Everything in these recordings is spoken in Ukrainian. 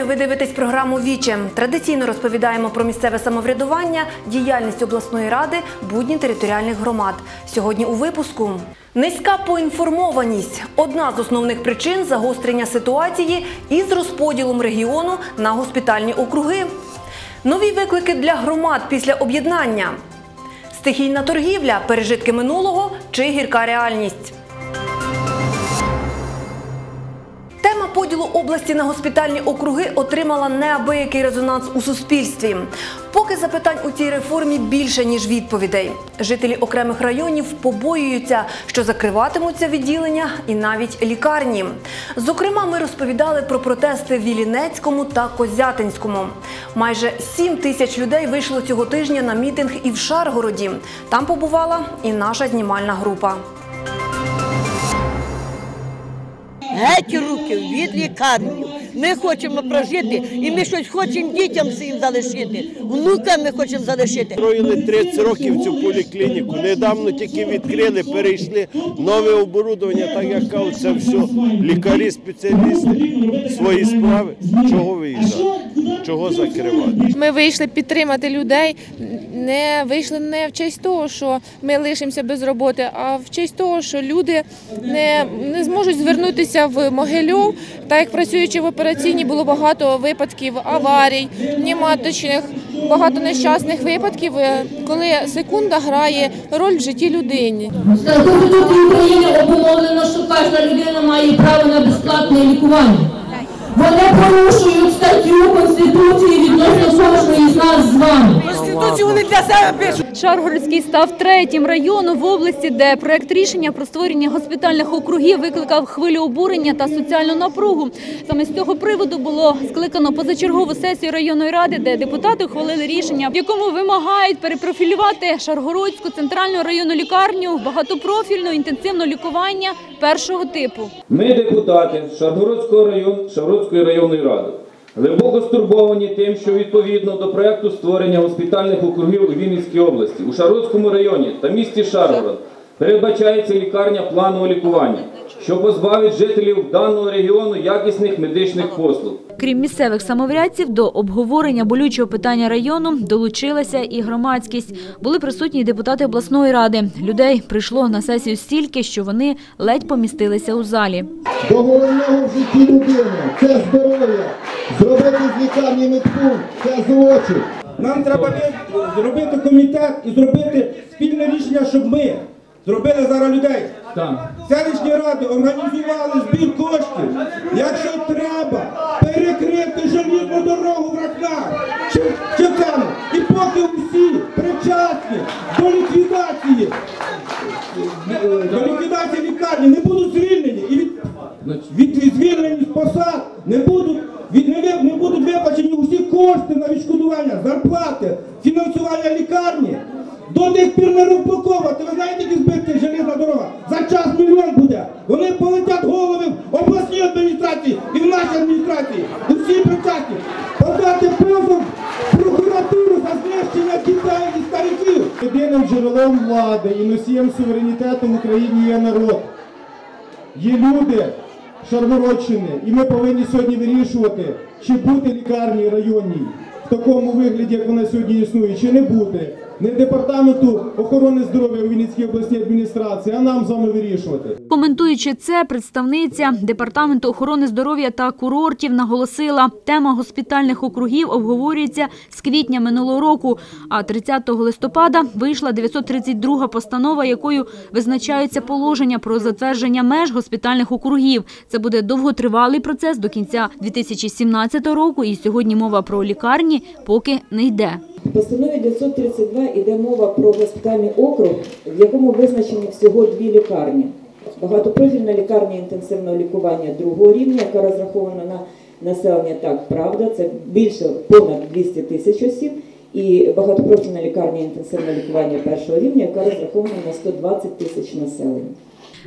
Вітаю! Ви дивитесь програму Віче. Традиційно розповідаємо про місцеве самоврядування, діяльність обласної ради, будні територіальних громад. Сьогодні у випуску низька поінформованість одна з основних причин загострення ситуації із розподілом регіону на госпітальні округи. Нові виклики для громад після об'єднання. Стихійна торгівля, пережитки минулого чи гірка реальність. Області на госпітальні округи отримала неабиякий резонанс у суспільстві. Поки запитань у цій реформі більше ніж відповідей. Жителі окремих районів побоюються, що закриватимуться відділення і навіть лікарні. Зокрема, ми розповідали про протести в Вілінецькому та Козятинському. Майже 7 тисяч людей вийшло цього тижня на мітинг і в Шаргороді. Там побувала і наша знімальна група. Геть руки від лікарні. Ми хочемо прожити, і ми щось хочемо дітям своїм залишити. Внукам ми хочемо залишити. Строїли 30 років цю поліклініку. Недавно тільки відкрили, перейшли нове оборудовання, так як кажуть, це все лікарі, спеціалісти, свої справи. Чого виїжджати? Чого закривати? Ми вийшли підтримати людей. Не вийшли не в честь того, що ми лишимося без роботи, а в честь того, що люди не, не зможуть звернутися в Могилів. Так як працюючи в операційній, було багато випадків аварій, пневматичних, багато нещасних випадків, е, коли секунда грає роль в житті людини. Конституції України обумовлено, що кожна людина має право на безплатне лікування. Вони порушують статтю Конституції відносно кожної з нас з вами. Шаргородський став третім районом в області, де проект рішення про створення госпітальних округів викликав хвилю обурення та соціальну напругу. Саме з цього приводу було скликано позачергову сесію районної ради, де депутати ухвалили рішення, в якому вимагають перепрофілювати Шаргородську центральну районну лікарню в багатопрофільну інтенсивне лікування першого типу. Ми, депутати Шаргородського району, Шаргородської районної ради, глибоко стурбовані тим, що відповідно до проекту створення госпітальних округів у Вінницькій області, у Шародському районі та місті Шаргород передбачається лікарня планового лікування, що позбавить жителів даного регіону якісних медичних послуг. Крім місцевих самоврядців, до обговорення болючого питання району долучилася і громадськість. Були присутні депутати обласної ради. Людей прийшло на сесію стільки, що вони ледь помістилися у залі. До головного в житті людини це здоров'я. Зробити з лікарні медпункт це злочин. Нам треба зробити комітет і зробити спільне рішення, щоб ми зробили зараз людей. Селищні ради організували збір коштів. Якщо треба, перекрити желізну дорогу в Рахнах чи, чи в цьому. І поки всі причасні до ліквідації, до ліквідації лікарні не будуть звільнені і від, від звільнені з посад не будуть від не, ви- не будуть виплачені усі кошти на відшкодування, зарплати, фінансування лікарні. До тих пір не розблоковувати. Ви знаєте, які збитки железна дорога? За час мільйон буде. Вони полетять голови в обласній адміністрації і в нашій адміністрації. Усі причасні. Подати позов в прокуратуру за знищення дітей і стариків. Єдиним джерелом влади і носієм України є народ. Є люди Шаргородщини, і ми повинні сьогодні вирішувати, чи бути лікарні районній в такому вигляді, як вона сьогодні існує, чи не бути. Не департаменту охорони здоров'я у Вінницькій обласній адміністрації, а нам з вами вирішувати. Коментуючи це, представниця департаменту охорони здоров'я та курортів наголосила, тема госпітальних округів обговорюється з квітня минулого року. А 30 листопада вийшла 932 постанова, якою визначаються положення про затвердження меж госпітальних округів. Це буде довготривалий процес до кінця 2017 року. І сьогодні мова про лікарні поки не йде. Постанові 932 йде мова про госпітальний округ, в якому визначені всього дві лікарні. Багатопрофільна лікарня інтенсивного лікування другого рівня, яка розрахована на населення так, правда, це більше понад 200 тисяч осіб, і багатопрофільна лікарня інтенсивного лікування першого рівня, яка розрахована на 120 тисяч населення.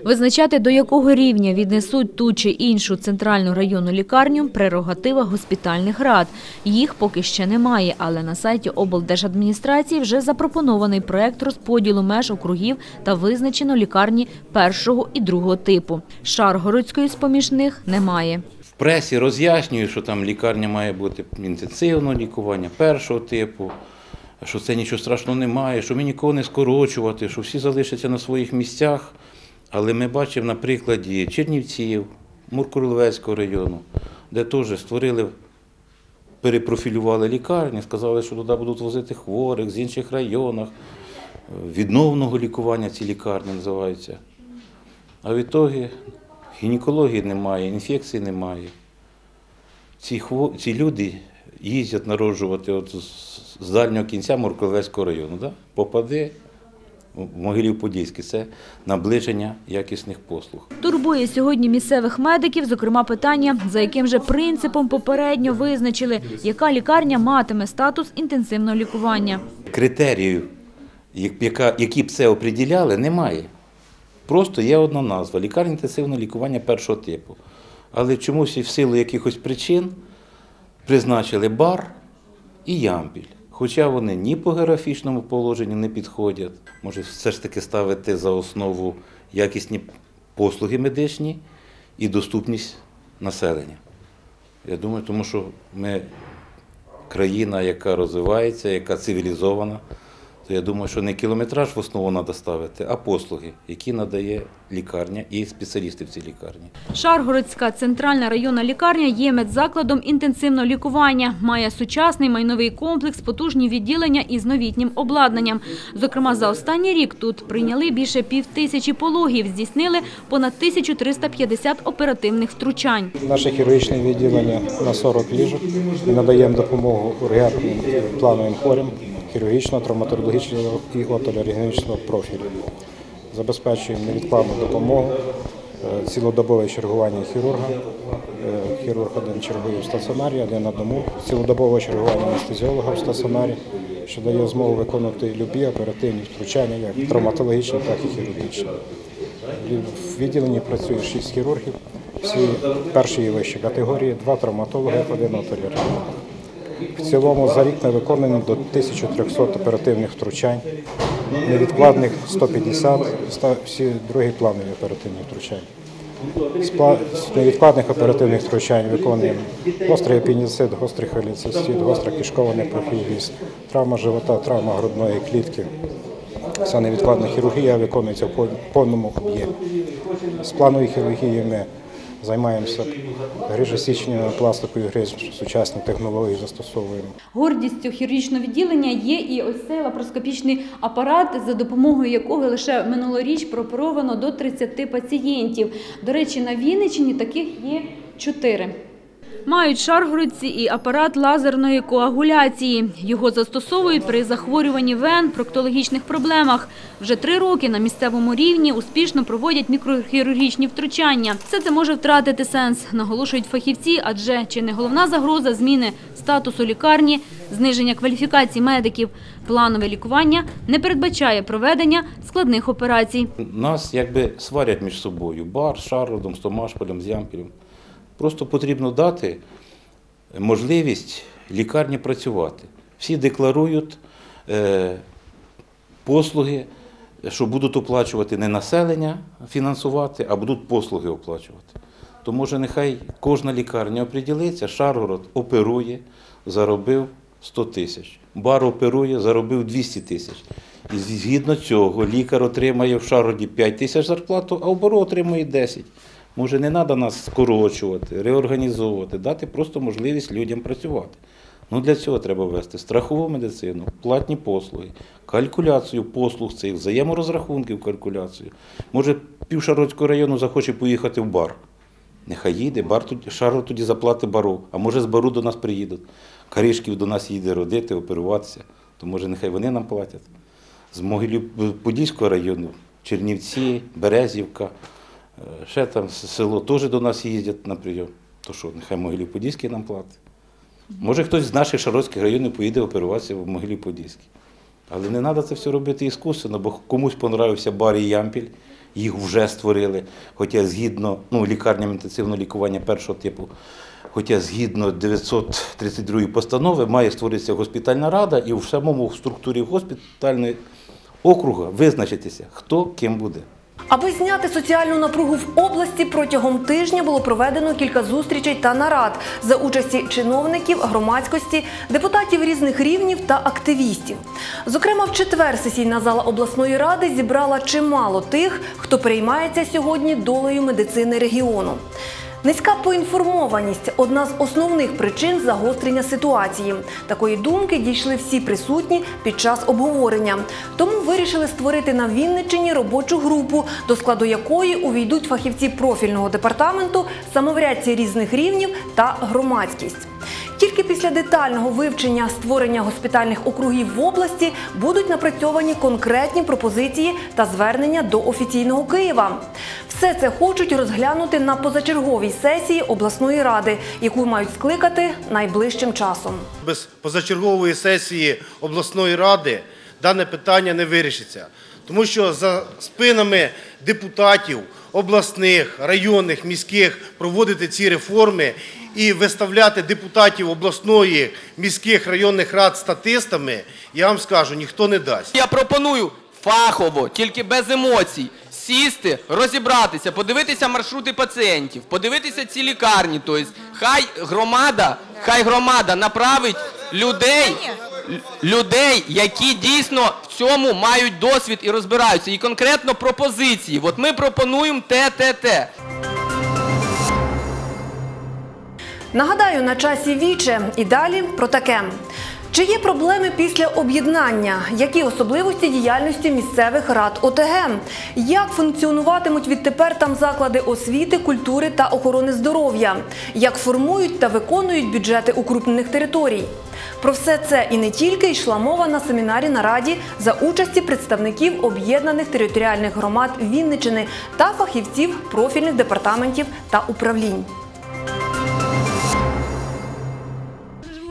Визначати, до якого рівня віднесуть ту чи іншу центральну районну лікарню – прерогатива госпітальних рад. Їх поки ще немає, але на сайті облдержадміністрації вже запропонований проект розподілу меж округів та визначено лікарні першого і другого типу. Шаргородської з поміж них немає. Пресі роз'яснюють, що там лікарня має бути інтенсивного лікування першого типу, що це нічого страшного немає, що ми нікого не скорочувати, що всі залишаться на своїх місцях. Але ми бачимо на прикладі Чернівців, Муркурловецького району, де теж створили, перепрофілювали лікарні, сказали, що туди будуть возити хворих з інших районів, відновного лікування ці лікарні називаються. А в ітогі гінекології немає, інфекцій немає. Ці, хво... ці люди їздять народжувати от з- дальнього кінця Мурковецького району. Да? Попади в Могилів-Подільський. Це наближення якісних послуг. Турбує сьогодні місцевих медиків, зокрема питання, за яким же принципом попередньо визначили, яка лікарня матиме статус інтенсивного лікування. Критеріїв, які б це оприділяли, немає. Просто є одна назва лікарня інтенсивного лікування першого типу. Але чомусь і в силу якихось причин призначили бар і ямпіль. Хоча вони ні по географічному положенню не підходять. Може, все ж таки ставити за основу якісні послуги медичні і доступність населення. Я думаю, тому що ми країна, яка розвивається, яка цивілізована, то я думаю, що не кілометраж в основу треба ставити, а послуги, які надає лікарня і спеціалісти в цій лікарні. Шаргородська центральна районна лікарня є медзакладом інтенсивного лікування. Має сучасний майновий комплекс, потужні відділення із новітнім обладнанням. Зокрема, за останній рік тут прийняли більше півтисячі пологів, здійснили понад 1350 оперативних втручань. Наше хірургічне відділення на 40 ліжок. Надаємо допомогу ургентним плановим хворим хірургічного, травматологічного і отоларінгічного профілю. Забезпечуємо невідкладну допомогу, е, цілодобове чергування хірурга. Е, Хірург один чергує в стаціонарі, один на дому. Цілодобове чергування анестезіолога в стаціонарі, що дає змогу виконувати любі оперативні втручання, як травматологічні, так і хірургічні. В відділенні працює 6 хірургів, всі першої і вищі категорії, два травматологи, один отолярин. В цілому за рік ми виконуємо до 1300 оперативних втручань, невідкладних 150, всі другі планові оперативні втручання. З невідкладних оперативних втручань виконуємо гострий апендицит, гострий холецистит, гостра кишкова непрофіліст, травма живота, травма грудної клітки. Вся невідкладна хірургія виконується в повному об'ємі. З планової хірургії ми займаємося грижосічною пластикою, гриз, сучасні технології застосовуємо. Гордістю хірургічного відділення є і ось цей лапароскопічний апарат, за допомогою якого лише минулоріч прооперовано до 30 пацієнтів. До речі, на Вінниччині таких є чотири. Мають шаргородці і апарат лазерної коагуляції. Його застосовують при захворюванні вен, проктологічних проблемах. Вже три роки на місцевому рівні успішно проводять мікрохірургічні втручання. Все це може втратити сенс, наголошують фахівці, адже чи не головна загроза зміни статусу лікарні, зниження кваліфікації медиків. Планове лікування не передбачає проведення складних операцій. Нас якби сварять між собою бар з Шарлотом, з Томашполем, з Ямпілем. Просто потрібно дати можливість лікарні працювати. Всі декларують е, послуги, що будуть оплачувати не населення фінансувати, а будуть послуги оплачувати. То може нехай кожна лікарня оприділиться, Шаргород оперує, заробив 100 тисяч. Бар оперує, заробив 200 тисяч. І згідно цього лікар отримає в Шаргороді 5 тисяч зарплату, а в Бару отримує 10. Може, не треба нас скорочувати, реорганізовувати, дати просто можливість людям працювати. Ну для цього треба ввести страхову медицину, платні послуги, калькуляцію послуг цих, взаєморозрахунків калькуляцію. Може, півшародського району захоче поїхати в бар. Нехай їде, бар тоді, шару тоді заплатить бару, а може з бару до нас приїдуть. Каришків до нас їде родити, оперуватися, то може нехай вони нам платять. З Могилів-Подільського району, Чернівці, Березівка, ще там село теж до нас їздять на прийом. То що, нехай Могилів-Подільський нам платить. Може хтось з наших шародських районів поїде оперуватися в Могилів-Подільський. Але не треба це все робити іскусственно, бо комусь понравився бар і ямпіль, їх вже створили. Хоча згідно ну, лікарням інтенсивного лікування першого типу, хоча згідно 932 постанови має створитися госпітальна рада і в самому структурі госпітальної округа визначитися, хто ким буде. Аби зняти соціальну напругу в області, протягом тижня було проведено кілька зустрічей та нарад за участі чиновників, громадськості, депутатів різних рівнів та активістів. Зокрема, в четвер сесійна зала обласної ради зібрала чимало тих, хто переймається сьогодні долею медицини регіону. Низька поінформованість одна з основних причин загострення ситуації. Такої думки дійшли всі присутні під час обговорення. Тому вирішили створити на Вінниччині робочу групу, до складу якої увійдуть фахівці профільного департаменту, самоврядці різних рівнів та громадськість. Тільки після детального вивчення створення госпітальних округів в області будуть напрацьовані конкретні пропозиції та звернення до офіційного Києва. Все це хочуть розглянути на позачерговій сесії обласної ради, яку мають скликати найближчим часом. Без позачергової сесії обласної ради дане питання не вирішиться. Тому що за спинами депутатів обласних, районних, міських проводити ці реформи і виставляти депутатів обласної, міських, районних рад статистами, я вам скажу, ніхто не дасть. Я пропоную фахово, тільки без емоцій, сісти, розібратися, подивитися маршрути пацієнтів, подивитися ці лікарні. Тобто, хай громада, хай громада направить людей, людей, які дійсно в цьому мають досвід і розбираються. І конкретно пропозиції. От ми пропонуємо те, те, те. Нагадаю, на часі віче і далі про таке. Чи є проблеми після об'єднання? Які особливості діяльності місцевих рад ОТГ? Як функціонуватимуть відтепер там заклади освіти, культури та охорони здоров'я? Як формують та виконують бюджети укрупнених територій? Про все це і не тільки йшла мова на семінарі на раді за участі представників об'єднаних територіальних громад Вінничини та фахівців профільних департаментів та управлінь.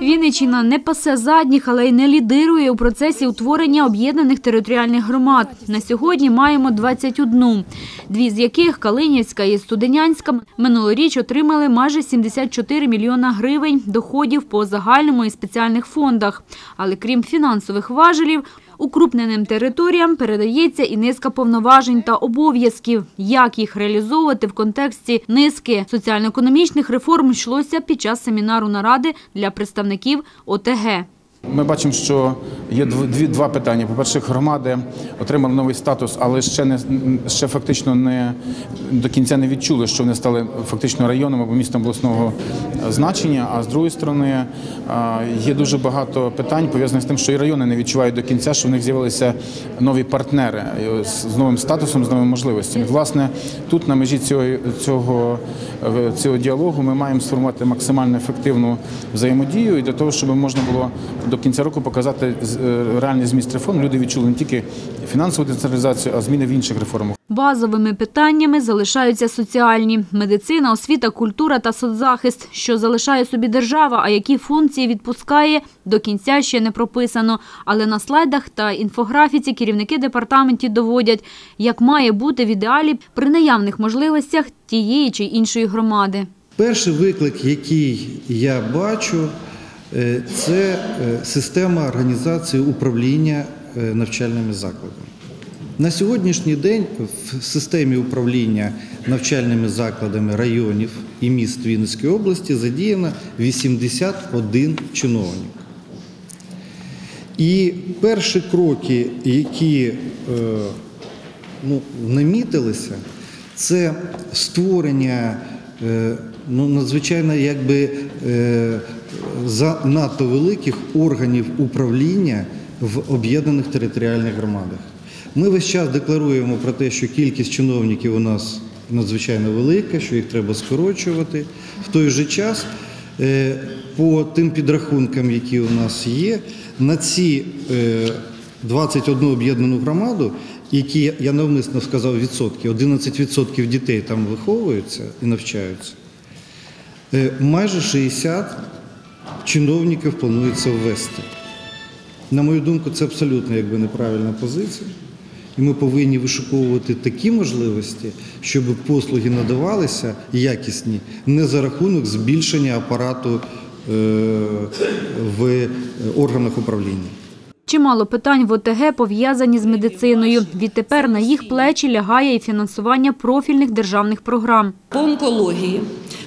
Вінниччина не пасе задніх, але й не лідирує у процесі утворення об'єднаних територіальних громад. На сьогодні маємо 21, дві з яких Калинівська і Студенянська минулоріч отримали майже 74 мільйона гривень доходів по загальному і спеціальних фондах. Але крім фінансових важелів, укрупненим територіям передається і низка повноважень та обов'язків. Як їх реалізовувати в контексті низки соціально-економічних реформ йшлося під час семінару наради для представників ОТГ. Ми бачимо, що є дв- дві два питання. По-перше, громади отримали новий статус, але ще не ще фактично не до кінця не відчули, що вони стали фактично районом або містом обласного значення. А з другої сторони є дуже багато питань пов'язаних з тим, що і райони не відчувають до кінця, що в них з'явилися нові партнери з з новим статусом, з новими можливостями. Власне, тут на межі цього цього, е, цього діалогу ми маємо сформувати максимально ефективну взаємодію і для того, щоб можна було до кінця року показати з- е, реальний зміст реформ. Люди відчули не тільки фінансову децентралізацію, а зміни в інших реформах. Базовими питаннями залишаються соціальні – медицина, освіта, культура та соцзахист. Що залишає собі держава, а які функції відпускає, до кінця ще не прописано. Але на слайдах та інфографіці керівники департаментів доводять, як має бути в ідеалі при наявних можливостях тієї чи іншої громади. Перший виклик, який я бачу, це е, система організації управління е, навчальними закладами. На сьогоднішній день в системі управління навчальними закладами районів і міст Вінницької області задіяно 81 чиновник. І перші кроки, які е, ну, намітилися, це створення е, ну, надзвичайно якби е, занадто великих органів управління в об'єднаних територіальних громадах. Ми весь час декларуємо про те, що кількість чиновників у нас надзвичайно велика, що їх треба скорочувати. В той же час, е, по тим підрахункам, які у нас є, на ці е, 21 об'єднану громаду, які я навмисно сказав відсотки, 11% дітей там виховуються і навчаються, е, майже 60 чиновників планується ввести. На мою думку, це абсолютно якби неправильна позиція. І ми повинні вишуковувати такі можливості, щоб послуги надавалися якісні не за рахунок збільшення апарату е, в органах управління. Чимало питань в ОТГ пов'язані з медициною. Відтепер на їх плечі лягає і фінансування профільних державних програм. по онкології,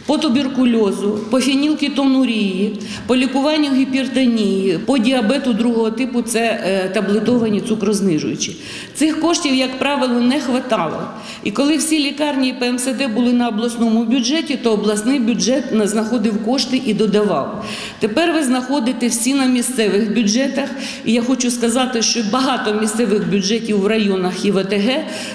по туберкульозу, по фенілкетонурії, по лікуванню гіпертонії, по діабету другого типу це е, таблетовані цукрознижуючі. Цих коштів, як правило, не хватало. І коли всі лікарні ПМСД були на обласному бюджеті, то обласний бюджет знаходив кошти і додавав. Тепер ви знаходите всі на місцевих бюджетах. І я хочу сказати, що багато місцевих бюджетів в районах і в ОТГ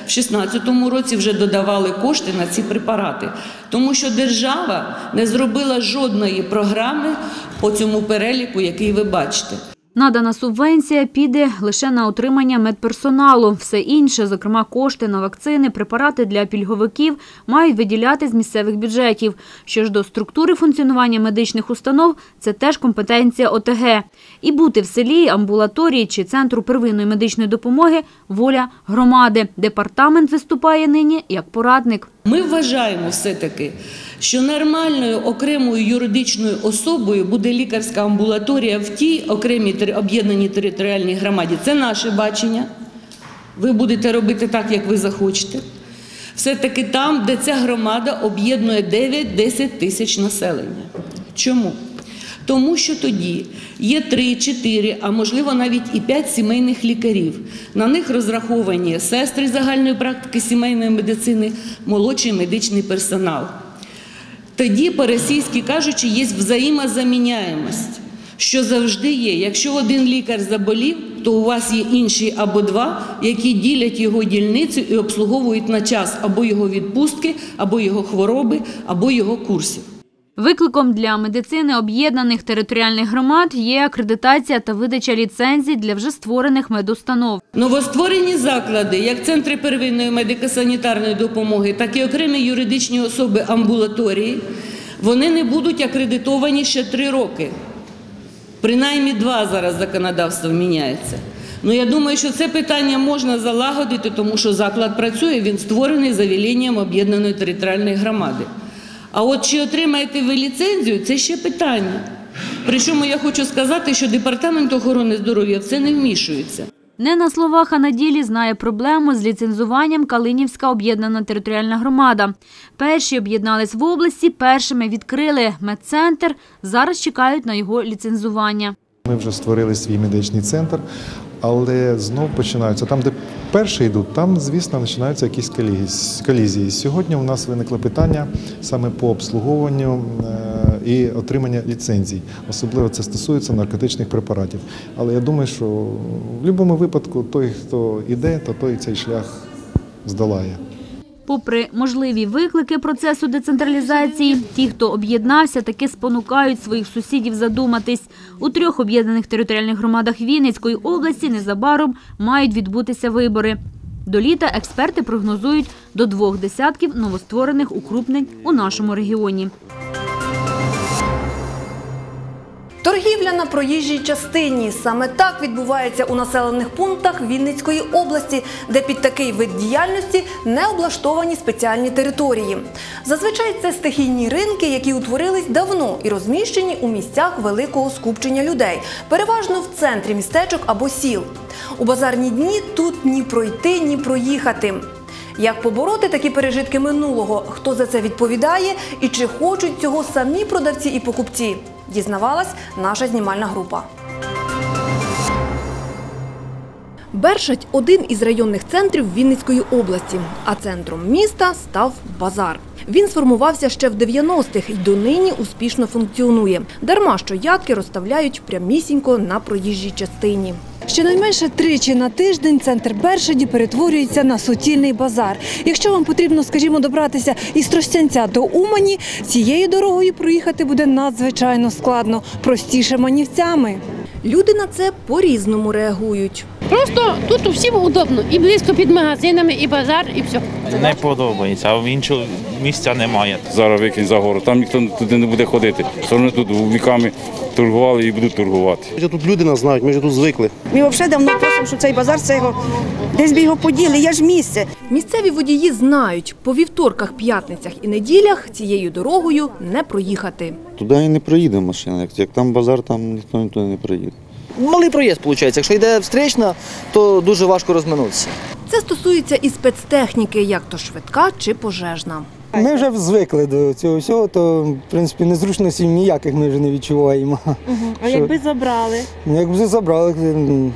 в 2016 році вже додавали кошти на ці препарати, тому що держава не зробила жодної програми по цьому переліку, який ви бачите. Надана субвенція піде лише на утримання медперсоналу. Все інше, зокрема кошти на вакцини, препарати для пільговиків, мають виділяти з місцевих бюджетів. Що ж до структури функціонування медичних установ, це теж компетенція ОТГ. І бути в селі, амбулаторії чи центру первинної медичної допомоги – воля громади. Департамент виступає нині як порадник. Ми вважаємо все-таки, що нормальною окремою юридичною особою буде лікарська амбулаторія в тій окремій об'єднаній територіальній громаді. Це наше бачення. Ви будете робити так, як ви захочете. Все-таки там, де ця громада об'єднує 9-10 тисяч населення. Чому? Тому що тоді є 3, 4, а можливо навіть і 5 сімейних лікарів. На них розраховані сестри загальної практики сімейної медицини, молодший медичний персонал. Тоді, по-російськи кажучи, є взаємозаміняємость, що завжди є. Якщо один лікар заболів, то у вас є інші або два, які ділять його дільницю і обслуговують на час або його відпустки, або його хвороби, або його курсів. Викликом для медицини об'єднаних територіальних громад є акредитація та видача ліцензій для вже створених медустанов. Новостворені заклади, як центри первинної медико-санітарної допомоги, так і окремі юридичні особи амбулаторії, вони не будуть акредитовані ще три роки. Принаймні два зараз законодавство міняється. Ну я думаю, що це питання можна залагодити, тому що заклад працює, він створений за велінням об'єднаної територіальної громади. А от чи отримаєте ви ліцензію, це ще питання. Причому я хочу сказати, що департамент охорони здоров'я в це не вмішується. Не на словах, а на ділі знає проблему з ліцензуванням Калинівська об'єднана територіальна громада. Перші об'єднались в області, першими відкрили медцентр, зараз чекають на його ліцензування. Ми вже створили свій медичний центр, але знов починаються там, де перші йдуть, там, звісно, починаються якісь колізії-. Сьогодні у нас виникло питання саме по обслуговуванню е, і отримання ліцензій. Особливо це стосується наркотичних препаратів. Але я думаю, що в будь-якому випадку той, хто йде, то той цей шлях здолає. Попри можливі виклики процесу децентралізації, ті, хто об'єднався, таки спонукають своїх сусідів задуматись. У трьох об'єднаних територіальних громадах Вінницької області незабаром мають відбутися вибори. До літа експерти прогнозують до двох десятків новостворених укрупнень у нашому регіоні. Торгівля на проїжджій частині саме так відбувається у населених пунктах Вінницької області, де під такий вид діяльності не облаштовані спеціальні території. Зазвичай це стихійні ринки, які утворились давно і розміщені у місцях великого скупчення людей, переважно в центрі містечок або сіл. У базарні дні тут ні пройти, ні проїхати. Як побороти такі пережитки минулого? Хто за це відповідає і чи хочуть цього самі продавці і покупці? Дізнавалась наша знімальна група. Бершать один із районних центрів Вінницької області, а центром міста став базар. Він сформувався ще в 90-х і донині успішно функціонує. Дарма що ядки розставляють прямісінько на проїжджій частині. Щонайменше тричі на тиждень центр Бершаді перетворюється на суцільний базар. Якщо вам потрібно, скажімо, добратися із Тростянця до Умані, цією дорогою проїхати буде надзвичайно складно, простіше манівцями. Люди на це по-різному реагують. Просто тут всім удобно. І близько під магазинами, і базар, і все. Не подобається, а в іншого місця немає. Зараз викинь за гору, там ніхто туди не буде ходити. Все одно тут віками торгували і будуть торгувати. Вже тут люди нас знають, ми вже тут звикли. Ми взагалі давно просимо, що цей базар це його десь би його поділи. Я ж місце. Місцеві водії знають, по вівторках, п'ятницях і неділях цією дорогою не проїхати. Туди і не проїде машина. Як, як там базар, там ніхто ніхто не проїде. Малий проїзд виходить. Якщо йде встречна, то дуже важко розминутися. Це стосується і спецтехніки, як то швидка чи пожежна. Ми вже звикли до цього всього, то в принципі незручностей ніяких ми вже не відчуваємо. А Що- якби забрали? Ну, Якби забрали,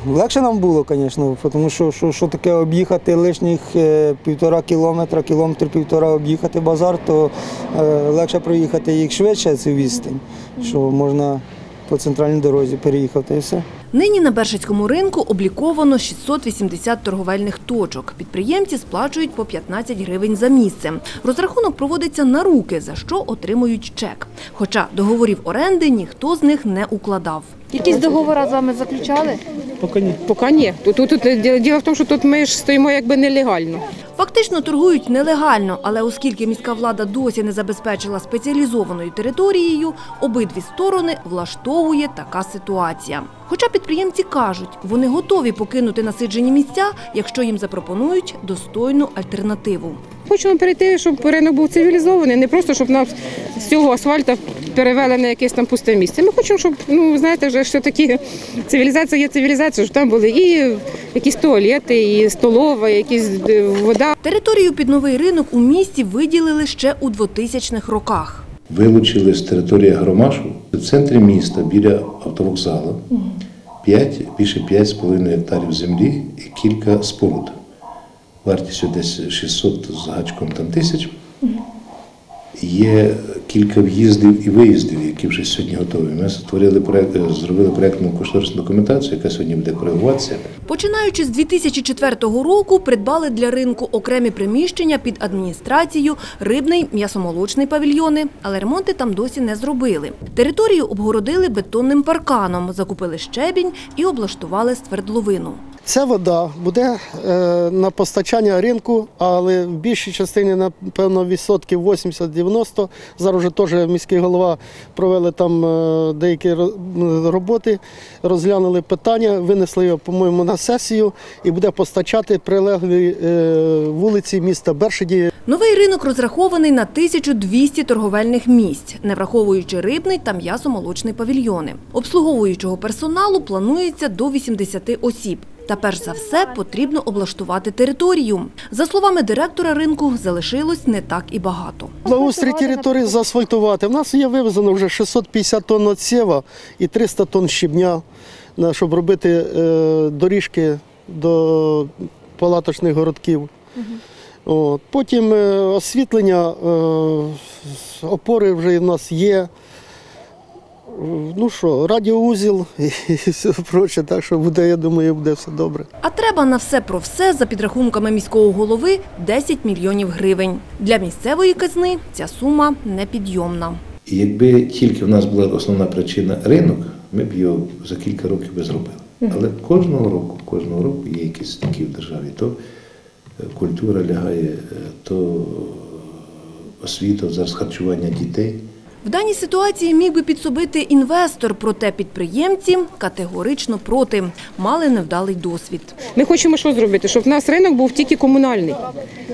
легше нам було, звісно, тому що, що, що таке об'їхати лишніх е, півтора кілометра, кілометр півтора об'їхати базар, то е, легше проїхати їх швидше цю відстань, що можна по центральній дорозі переїхати і все. Нині на Бершицькому ринку обліковано 680 торговельних точок. Підприємці сплачують по 15 гривень за місце. Розрахунок проводиться на руки, за що отримують чек. Хоча договорів оренди ніхто з них не укладав. Якісь договори з вами заключали? Поки ні. Поки ні. Тут, тут, тут діло- діло в тому, що тут ми ж стоїмо якби нелегально. Фактично торгують нелегально, але оскільки міська влада досі не забезпечила спеціалізованою територією, обидві сторони влаштовує така ситуація. Хоча підприємці кажуть, вони готові покинути насиджені місця, якщо їм запропонують достойну альтернативу. Хочемо перейти, щоб ринок був цивілізований, не просто щоб нас з цього асфальта перевели на якесь там пусте місце. Ми хочемо, щоб ну знаєте, вже що такі цивілізація є цивілізація, щоб там були і якісь туалети, і столова, якісь е, вода. Територію під новий ринок у місті виділили ще у 2000-х роках. Вилучили з території Громашу в центрі міста біля автовокзалу 5, більше 5,5 гектарів землі і кілька споруд. Вартістю десь 600 з гачком там тисяч. Є кілька в'їздів і виїздів, які вже сьогодні готові. Ми створили проект, зробили проєктну кошторисну документацію, яка сьогодні буде коригуватися. Починаючи з 2004 року, придбали для ринку окремі приміщення під адміністрацію, рибний, м'ясомолочний павільйони, але ремонти там досі не зробили. Територію обгородили бетонним парканом, закупили щебінь і облаштували свердловину. Ця вода буде е, на постачання ринку, але в більшій частині, напевно, відсотків 80-90. Зараз вже теж міський голова провели там е, деякі роботи, розглянули питання, винесли його, по-моєму, на сесію і буде постачати прилеглі е, вулиці міста Бершиді. Новий ринок розрахований на 1200 торговельних місць, не враховуючи рибний та м'ясомолочний павільйони. Обслуговуючого персоналу планується до 80 осіб. Та перш за все потрібно облаштувати територію. За словами директора ринку, залишилось не так і багато. Благоустрій території заасфальтувати. У нас є вивезено вже 650 тонн отсєва і 300 тонн щебня, щоб робити е, доріжки до палаточних городків. Потім е, освітлення, е, опори вже в нас є. Ну що, радіоузіл і все проче, так що буде, я думаю, буде все добре. А треба на все про все, за підрахунками міського голови, 10 мільйонів гривень. Для місцевої казни ця сума непідйомна. І якби тільки в нас була основна причина ринок, ми б його за кілька років би зробили. Але кожного року, кожного року є якісь такі в державі. То е, культура лягає, е, то освіта, зараз харчування дітей. В даній ситуації міг би підсобити інвестор, проте підприємці категорично проти. Мали невдалий досвід. Ми хочемо що зробити, щоб в нас ринок був тільки комунальний.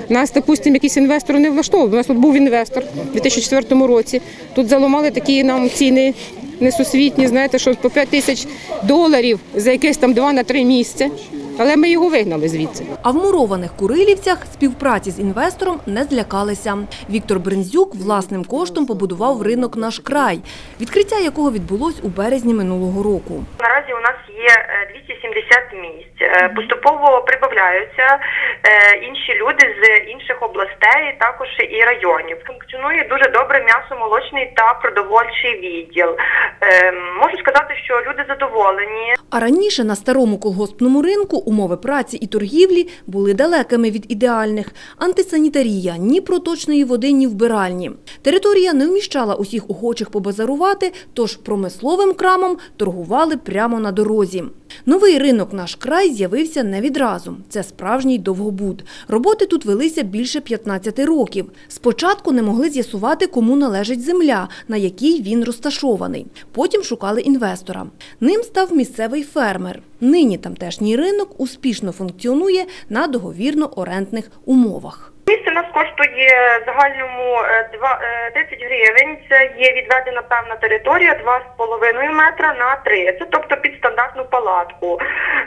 Нас, допустимо, якийсь інвестор не влаштовував. У нас тут був інвестор у 2004 році. Тут заламали такі нам ціни несусвітні, знаєте, що по 5 тисяч доларів за якесь там 2 на 3 місце. Але ми його вигнали звідси. А в мурованих Курилівцях співпраці з інвестором не злякалися. Віктор Брензюк власним коштом побудував ринок «Наш край», відкриття якого відбулось у березні минулого року. Наразі у нас є е, 270 місць. Е, Поступово прибавляються е, інші люди з інших областей, також і районів. Функціонує дуже добре м'ясо-молочний та продовольчий відділ. Е, Можу сказати, що люди задоволені. А раніше на старому колгоспному ринку умови праці і торгівлі були далекими від ідеальних. Антисанітарія, ні проточної води, ні вбиральні. Територія не вміщала усіх охочих побазарувати, тож промисловим крамом торгували прямо на дорозі. Новий ринок «Наш край» з'явився не відразу. Це справжній довгобуд. Роботи тут велися більше 15 років. Спочатку не могли з'ясувати, кому належить земля, на якій він розташований. Потім шукали інвестора. Ним став місцевий фермер. Нині тамтешній ринок успішно функціонує на договірно-орендних умовах. Місце нас коштує загальному е, два- е, 10 гривень. Це є відведена певна територія 2,5 метра на 3. Це тобто під стандартну палатку.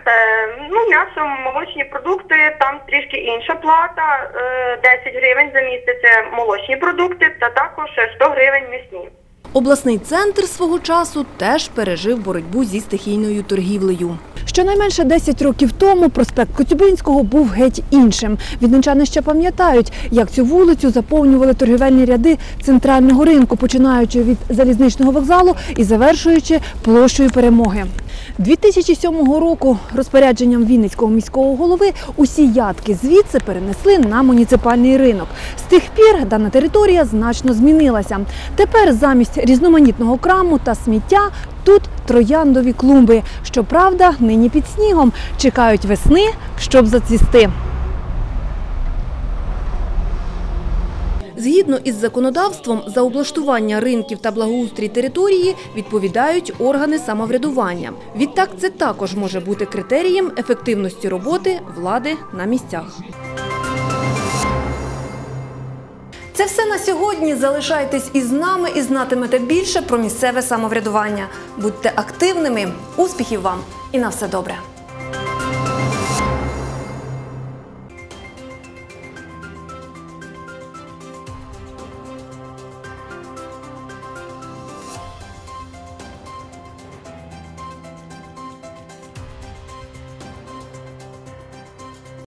Е, ну, м'ясо, молочні продукти, там трішки інша плата. Е, 10 гривень за місце це молочні продукти та також 100 гривень м'ясні. Обласний центр свого часу теж пережив боротьбу зі стихійною торгівлею. Щонайменше 10 років тому проспект Коцюбинського був геть іншим. Відничани ще пам'ятають, як цю вулицю заповнювали торгівельні ряди центрального ринку, починаючи від залізничного вокзалу і завершуючи площею перемоги. 2007 року розпорядженням Вінницького міського голови усі ядки звідси перенесли на муніципальний ринок. З тих пір дана територія значно змінилася. Тепер замість різноманітного краму та сміття тут трояндові клумби. Щоправда, нині під снігом чекають весни, щоб зацвісти. Згідно із законодавством, за облаштування ринків та благоустрій території відповідають органи самоврядування. Відтак, це також може бути критерієм ефективності роботи влади на місцях. Це все на сьогодні. Залишайтесь із нами і знатимете більше про місцеве самоврядування. Будьте активними, успіхів вам і на все добре.